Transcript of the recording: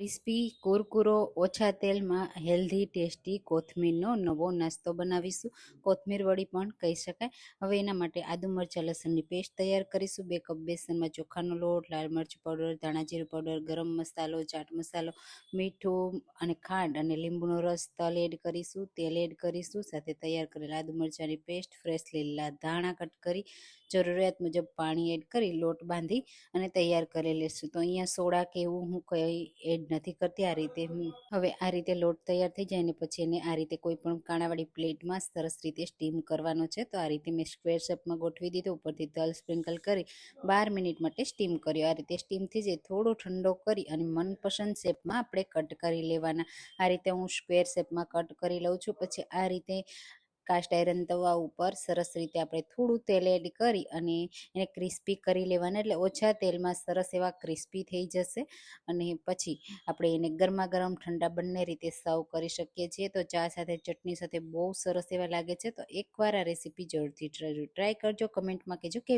Crispy, કુરકુરો, ઓછા તેલમાં healthy, tasty કોથમીરનો નવો નાસ્તો બનાવીશું. કોથમીર વડી પણ કહી શકાય. હવે એના માટે આદુ મરચાં, લસણની પેસ્ટ તૈયાર કરીશું. બે કપ બેસનમાં ચોખાનો લોટ, લાલ મરચું પાવડર ધાણાજીરું પાવડર, ગરમ મસાલો ચાટ મસાલો, મીઠું અને ખાંડ અને લીંબુનો રસ તલ એડ કરીશું. તેલ એડ કરીશું. સાથે તૈયાર કરેલા આદુ મરચાંની પેસ્ટ, ફ્રેશ લીલા ધાણા કટ કરી જરૂરિયાત મુજબ પાણી એડ કરી લોટ બાંધી અને તૈયાર કરી લેશું. તો અહીંયા સોડા કે એવું હું કંઈ એડ નથી કરતી આ રીતે હવે આ રીતે લોટ તૈયાર થઈ જાય ને પછી એને આ રીતે કોઈ પણ કાણાવાળી પ્લેટમાં સરસ રીતે સ્ટીમ કરવાનો છે. તો આ રીતે મેં સ્ક્વેર શેપમાં ગોઠવી દીધું, ઉપરથી તલ સ્પ્રિંકલ કરી, બાર મિનિટ માટે સ્ટીમ કર્યો. આ રીતે સ્ટીમ થઈ થોડો ઠંડો કરી અને મનપસંદ શેપમાં આપણે કટ કરી લેવાના. આ રીતે હું સ્ક્વેર શેપમાં કટ કરી લઉં છું. પછી આ રીતે કાસ્ટ આયરન તવા ઉપર સરસ રીતે આપણે થોડું તેલ એડ કરી અને એને ક્રિસ્પી કરી લેવાના. એટલે ઓછા તેલમાં સરસ એવા ક્રિસ્પી થઈ જશે અને પછી આપણે એને ગરમા ગરમ ઠંડા બંને રીતે સર્વ કરી શકીએ છીએ. તો ચા સાથે ચટણી સાથે બહુ સરસ એવા લાગે છે. તો એકવાર આ રેસીપી જરૂરથી ટ્રાય કરજો. કમેન્ટમાં કહેજો કે